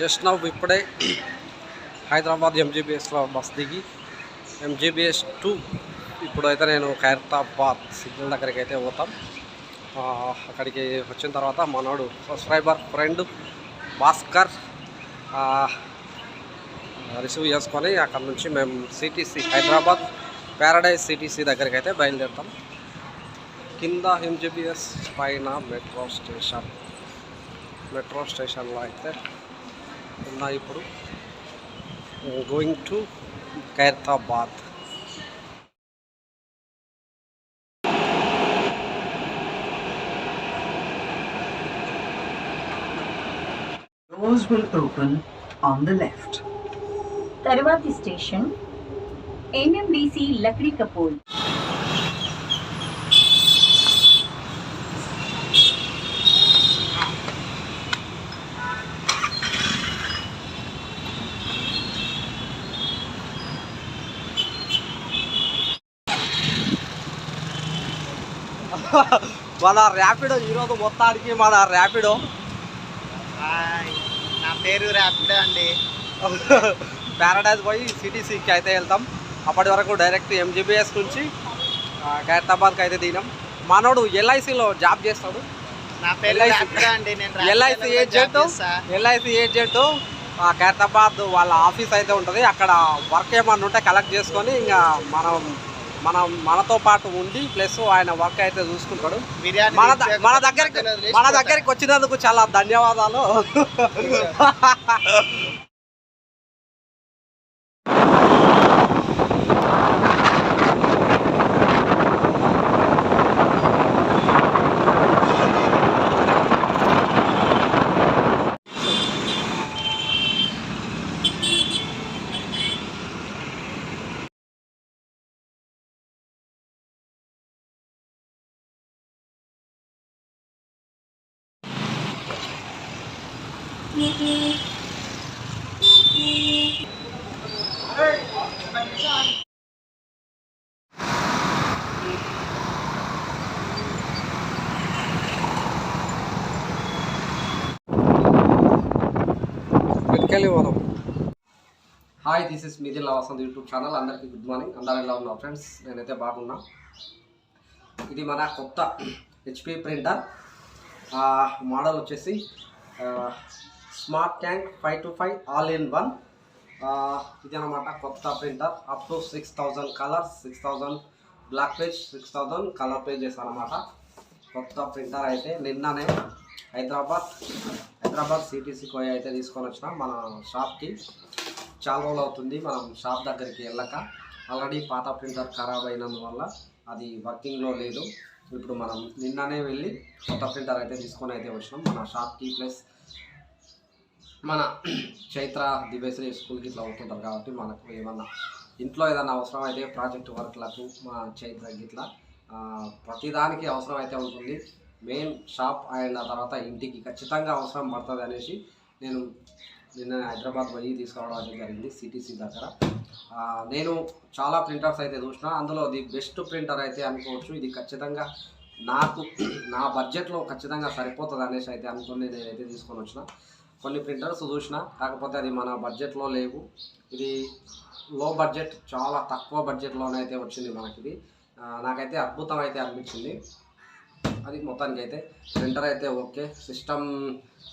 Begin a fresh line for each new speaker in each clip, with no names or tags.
Just నవ్వు ఇప్పుడే హైదరాబాద్ ఎంజీబీఎస్లో బస్ దిగి ఎంజీబీఎస్ టూ ఇప్పుడైతే నేను ఖైరతాబాద్ సిగ్నల్ దగ్గరికి అయితే పోతాం అక్కడికి వచ్చిన తర్వాత మనోడు సబ్స్క్రైబర్ ఫ్రెండ్ భాస్కర్ రిసీవ్ చేసుకొని అక్కడ నుంచి మేము సిటీసీ హైదరాబాద్ ప్యారడైజ్ సిటీసీ దగ్గరికి అయితే బయలుదేరుతాం. కింద ఎంజీబీఎస్ పైన మెట్రో స్టేషన్. మెట్రో స్టేషన్లో అయితే ఉన్నా ఇప్పుడు going to Khairatabad
Doors will open on the left.
తరువాతి స్టేషన్ ఎన్ఎండిసి లక్డీ కపోల్
మన ర్యాపిడో ఈరోజు మొత్తానికి మన ర్యాపిడో.
నా పేరు ర్యాపిడో అండి.
ప్యారడైజ్ పోయి సిటీసీకి అయితే వెళ్తాం. అప్పటి వరకు డైరెక్ట్ ఎంజీబీఎస్ నుంచి ఖైరతాబాద్కి అయితే దిగినాం. మనోడు ఎల్ఐసిలో జాబ్ చేస్తాడు.
నా పేరు
LIC.
ర్యాపిడో అండి నేను LIC agent.
LIC agent Khairatabad వాళ్ళ ఆఫీస్ అయితే ఉంటుంది. అక్కడ వర్క్ ఏమన్నా ఉంటే కలెక్ట్ చేసుకొని ఇంకా మనం మనం మనతో పాటు ఉండి ప్లస్ ఆయన వర్క్ అయితే చూసుకుంటాడు మన మన దగ్గరికి మన. దగ్గరికి వచ్చినందుకు చాలా ధన్యవాదాలు పెట్టుకెళ్ళి పోదాం hi this is Mithil Vasanth YouTube channel అందరికీ గుడ్ మార్నింగ్ అందరూ ఎలా ఉన్నా ఫ్రెండ్స్ నేనైతే బాగున్నా. ఇది మన కొత్త హెచ్పి ప్రింటర్ మోడల్ వచ్చేసి smart tank five two five all in one ఇదనమాట అనమాట కొత్త printer. Up to six thousand colours six thousand black page six thousand colour pages అనమాట కొత్త ప్రింటర్ అయితే నిన్ననే హైదరాబాద్ హైదరాబాద్ సిటీసీ కోయ అయితే తీసుకొని వచ్చిన మన షాప్కి. చాలా రోజులు అవుతుంది మనం షాప్ దగ్గరికి వెళ్ళక. ఆల్రెడీ పాత ప్రింటర్ ఖరాబ్ అయినందువల్ల అది వర్కింగ్లో లేదు. ఇప్పుడు మనం నిన్ననే వెళ్ళి కొత్త ప్రింటర్ అయితే తీసుకొని అయితే వచ్చినాం మన షాప్కి ప్లస్ మన చైత్ర దివేశ్రీ స్కూల్కి ఇట్లా అవుతుంటారు కాబట్టి మనకు ఏమన్నా ఇంట్లో ఏదైనా అవసరం అయితే ప్రాజెక్ట్ వర్క్లకు మా చైత్ర ఇట్లా ప్రతిదానికి అవసరం అయితే ఉంటుంది. మెయిన్ షాప్ అండ్ ఆ తర్వాత ఇంటికి ఖచ్చితంగా అవసరం పడుతుంది అనేసి నేను నిన్న హైదరాబాద్ పోయి తీసుకురావడం జరిగింది సిటీసీ దగ్గర. నేను చాలా ప్రింటర్స్ అయితే చూసిన అందులో ది బెస్ట్ ప్రింటర్ అయితే అనుకోవచ్చు. ఇది ఖచ్చితంగా నాకు నా బడ్జెట్లో ఖచ్చితంగా సరిపోతుంది అనేసి అయితే అనుకుని నేనైతే తీసుకొని వచ్చిన. కొన్ని ప్రింటర్స్ చూసిన కాకపోతే అది మన బడ్జెట్లో లేవు. ఇది లో బడ్జెట్ చాలా తక్కువ బడ్జెట్లోనే అయితే వచ్చింది మనకి ఇది నాకైతే అద్భుతం అయితే అనిపించింది. అది మొత్తానికి అయితే ప్రింటర్ అయితే ఓకే. సిస్టమ్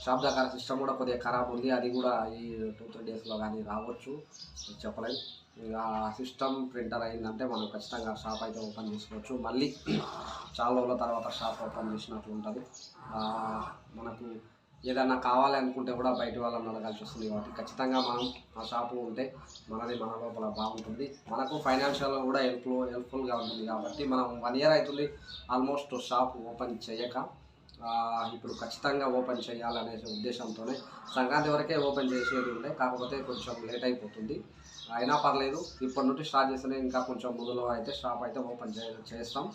షాప్ దగ్గర సిస్టమ్ కూడా కొద్దిగా ఖరాబ్ ఉంది. అది కూడా ఈ టూ త్రీ డేస్లో కానీ రావచ్చు. చెప్పలేము ఇక సిస్టమ్ ప్రింటర్ అయిందంటే మనం ఖచ్చితంగా షాప్ అయితే ఓపెన్ చేసుకోవచ్చు. మళ్ళీ చాలా రోజుల తర్వాత షాప్ ఓపెన్ చేసినట్లు ఉంటుంది మనకు ఏదైనా కావాలి అనుకుంటే కూడా బయట వాళ్ళని అడగాల్సి వస్తుంది కాబట్టి ఖచ్చితంగా మనం ఆ షాపు ఉంటే మనది మన లోపల బాగుంటుంది. మనకు ఫైనాన్షియల్గా కూడా హెల్ప్ హెల్ప్ఫుల్గా ఉంటుంది కాబట్టి మనం వన్ ఇయర్ అవుతుంది ఆల్మోస్ట్ షాప్ ఓపెన్ చేయక. ఇప్పుడు ఖచ్చితంగా ఓపెన్ చేయాలనే ఉద్దేశంతోనే సంక్రాంతి వరకే ఓపెన్ చేసేది ఉండే కాకపోతే కొంచెం లేట్ అయిపోతుంది. అయినా పర్లేదు ఇప్పటి నుండి స్టార్ట్ చేస్తేనే ఇంకా కొంచెం ముందులో అయితే షాప్ అయితే ఓపెన్ చే చేస్తాం.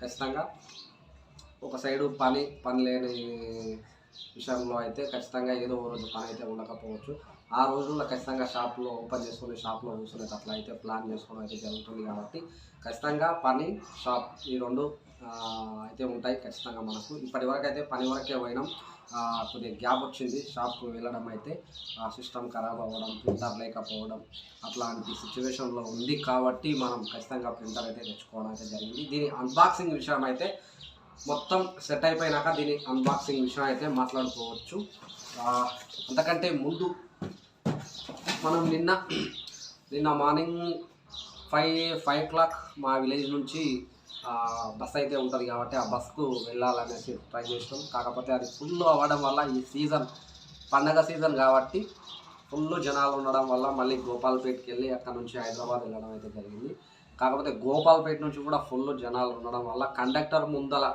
ఖచ్చితంగా ఒక సైడు పని పని లేని విషయంలో అయితే ఖచ్చితంగా ఏదో ఓ రోజు పని అయితే ఉండకపోవచ్చు. ఆ రోజుల్లో ఖచ్చితంగా షాప్లో ఓపెన్ చేసుకొని షాప్లో కూర్చునే అట్లా అయితే ప్లాన్ చేసుకోవడం అయితే జరుగుతుంది కాబట్టి ఖచ్చితంగా పని షాప్ ఈ రెండు అయితే ఉంటాయి ఖచ్చితంగా మనకు. ఇప్పటి వరకు అయితే పని వరకే పోయినాం. కొద్దిగా గ్యాప్ వచ్చింది. షాప్కు వెళ్ళడం అయితే ఆ సిస్టమ్ ఖరాబ్ అవ్వడం ప్రింటర్ లేకపోవడం అట్లాంటి సిచ్యువేషన్లో ఉంది కాబట్టి మనం ఖచ్చితంగా ప్రింటర్ అయితే తెచ్చుకోవడం అయితే జరిగింది. దీని అన్బాక్సింగ్ విషయం అయితే మొత్తం సెట్ అయిపోయినాక దీని అన్బాక్సింగ్ విషయం అయితే మాట్లాడుకోవచ్చు. అంతకంటే ముందు మనం నిన్న నిన్న morning five five o'clock మా విలేజ్ నుంచి బస్ అయితే ఉంటుంది కాబట్టి ఆ బస్కు వెళ్ళాలనేసి ట్రై చేసినాం. కాకపోతే అది ఫుల్ అవ్వడం వల్ల ఈ సీజన్ పండగ సీజన్ కాబట్టి ఫుల్ జనాలు ఉండడం వల్ల మళ్ళీ గోపాల్పేట్కి వెళ్ళి అక్కడ నుంచి హైదరాబాద్ వెళ్ళడం అయితే జరిగింది. కాకపోతే గోపాల్పేట నుంచి కూడా ఫుల్ జనాలు ఉండడం వల్ల కండక్టర్ ముందల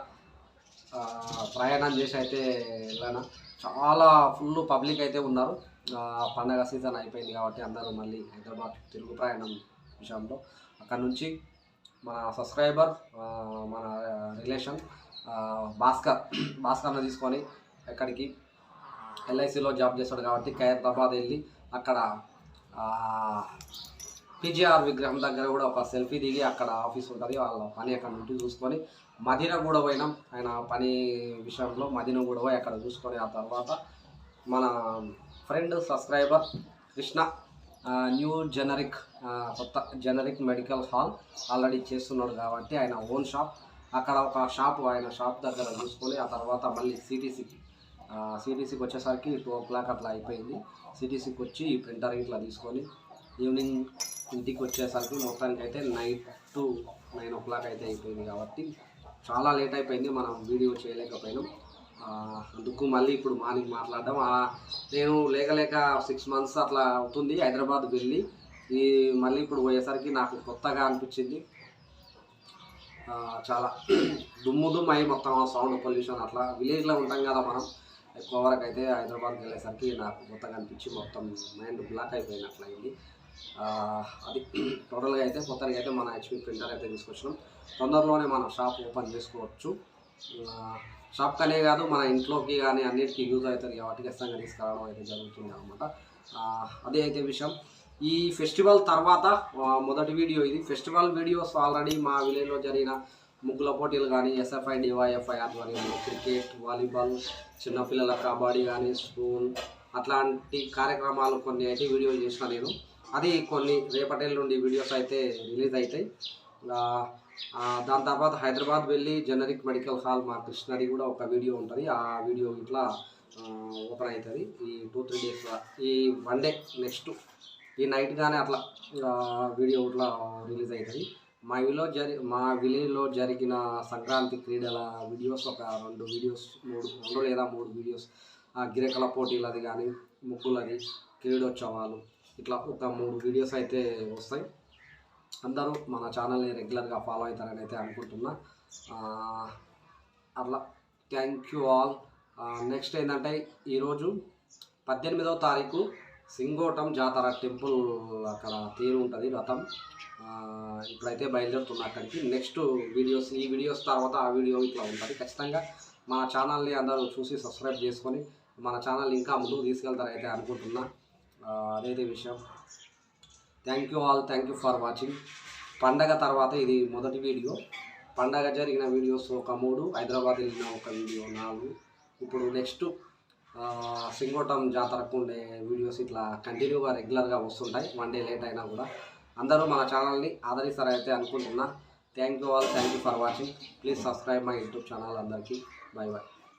ప్రయాణం చేసి అయితే వెళ్ళాను. చాలా ఫుల్ పబ్లిక్ అయితే ఉన్నారు. పండగ సీజన్ అయిపోయింది కాబట్టి అందరూ మళ్ళీ హైదరాబాద్ తిరుగు ప్రయాణం విషయంలో. అక్కడ నుంచి మన సబ్స్క్రైబర్ మన రిలేషన్ భాస్కర్ భాస్కర్ని తీసుకొని ఎక్కడికి? ఎల్ఐసిలో జాబ్ చేస్తాడు కాబట్టి ఖైరతాబాద్ వెళ్ళి అక్కడ పిజిఆర్ విగ్రహం దగ్గర కూడా ఒక సెల్ఫీ దిగి అక్కడ ఆఫీస్ ఉంటుంది. వాళ్ళ పని అక్కడ నుండి చూసుకొని మదీనా కూడా పోయినాం. ఆయన పని విషయంలో మదీనా కూడా పోయి అక్కడ చూసుకొని ఆ తర్వాత మన friend subscriber Krishna new generic కొత్త జనరిక్ మెడికల్ హాల్ ఆల్రెడీ చేస్తున్నాడు కాబట్టి ఆయన ఓన్ షాప్. అక్కడ ఒక షాప్ ఆయన షాప్ దగ్గర చూసుకొని ఆ తర్వాత మళ్ళీ సిటీసీకి సిటీసీకి వచ్చేసరికి టూ ఓ క్లాక్ అట్లా అయిపోయింది. సిటీసీకి వచ్చి ఈ ప్రింటర్ ఇట్లా తీసుకొని ఈవినింగ్ ఇంటికి వచ్చేసరికి మొత్తానికి అయితే night to nine o'clock అయితే అయిపోయింది కాబట్టి చాలా లేట్ అయిపోయింది మనం వీడియో చేయలేకపోయినాం. అందుకు మళ్ళీ ఇప్పుడు మార్నింగ్ మాట్లాడడం నేను లేకలేక సిక్స్ మంత్స్ అట్లా అవుతుంది హైదరాబాద్ వెళ్ళి ఈ మళ్ళీ ఇప్పుడు పోయేసరికి నాకు కొత్తగా అనిపించింది. చాలా దుమ్ము దుమ్ము అయ్యి మొత్తం సౌండ్ పొల్యూషన్ అట్లా విలేజ్లో ఉంటాం కదా మనం ఎక్కువ వరకు అయితే హైదరాబాద్కి వెళ్ళేసరికి నాకు కొత్తగా అనిపించి మొత్తం మైండ్ బ్లాక్ అయిపోయినట్లయింది. అయింది అది టోటల్గా అయితే కొత్తగా అయితే మన హెచ్పి ప్రింటర్ అయితే తీసుకొచ్చినాం. తొందరలోనే మన షాప్ ఓపెన్ చేసుకోవచ్చు. షాప్ కనే కాదు మన ఇంట్లోకి కానీ అన్నిటికీ యూజ్ అవుతుంది కాబట్టి ఖచ్చితంగా తీసుకురావడం అయితే జరుగుతుంది అనమాట అదే అయితే విషయం. ఈ ఫెస్టివల్ తర్వాత మొదటి వీడియో ఇది. ఫెస్టివల్ వీడియోస్ ఆల్రెడీ మా విలేజ్లో జరిగిన ముగ్గుల పోటీలు కానీ ఎస్ఎఫ్ఐ డివైఎఫ్ఐ ఆధ్వర్యంలో క్రికెట్ వాలీబాల్ చిన్నపిల్లల కబడ్డీ కానీ స్కూల్ అట్లాంటి కార్యక్రమాలు కొన్ని అయితే వీడియో చేసిన నేను. అది కొన్ని రేపటి నుండి వీడియోస్ అయితే రిలీజ్ అవుతాయి. దాని తర్వాత హైదరాబాద్ వెళ్ళి జనరిక్ మెడికల్ హాల్ మా కృష్ణది కూడా ఒక వీడియో ఉంటుంది. ఆ వీడియో ఇట్లా ఓపెన్ అవుతుంది. ఈ టూ త్రీ డేస్ ఈ వన్ డే నెక్స్ట్ ఈ నైట్ కానీ అట్లా వీడియో ఇట్లా రిలీజ్ అవుతుంది. మా విలో జరి మా విలేజ్లో జరిగిన సంక్రాంతి క్రీడల వీడియోస్ ఒక రెండు వీడియోస్ మూడు రెండు లేదా మూడు వీడియోస్. ఆ గిరకల పోటీలది కానీ ముగ్గులది క్రీడోత్సవాలు ఇట్లా ఒక మూడు వీడియోస్ అయితే వస్తాయి. అందరూ మన ఛానల్ని రెగ్యులర్గా ఫాలో అవుతారని అయితే అనుకుంటున్నా. అట్లా. థ్యాంక్ యూ ఆల్ నెక్స్ట్ ఏంటంటే ఈరోజు పద్దెనిమిదవ తారీఖు సింగోటం జాతర టెంపుల్ అక్కడ తీరు ఉంటుంది రథం. ఇప్పుడైతే బయలుదేరుతున్నా అక్కడికి. నెక్స్ట్ వీడియోస్ ఈ వీడియోస్ తర్వాత ఆ వీడియో ఇట్లా ఉంటుంది. ఖచ్చితంగా మన ఛానల్ని అందరూ చూసి సబ్స్క్రైబ్ చేసుకొని మన ఛానల్ ఇంకా ముందుకు తీసుకెళ్తారైతే అనుకుంటున్నా. అదేది విషయం. Thank you all thank you for watching పండగ తర్వాత ఇది మొదటి వీడియో. పండగ జరిగిన వీడియోస్ ఒక మూడు హైదరాబాద్ వెళ్ళిన ఒక వీడియో నాలుగు. ఇప్పుడు నెక్స్ట్ సింగోటం జాతరకు ఉండే వీడియోస్ ఇట్లా కంటిన్యూగా రెగ్యులర్గా వస్తుంటాయి. వన్ డే లేట్ అయినా కూడా. అందరూ మన ఛానల్ని ఆదరిస్తారైతే అనుకుంటున్నా. Thank you all thank you for watching please subscribe my YouTube channel అందరికీ. Bye bye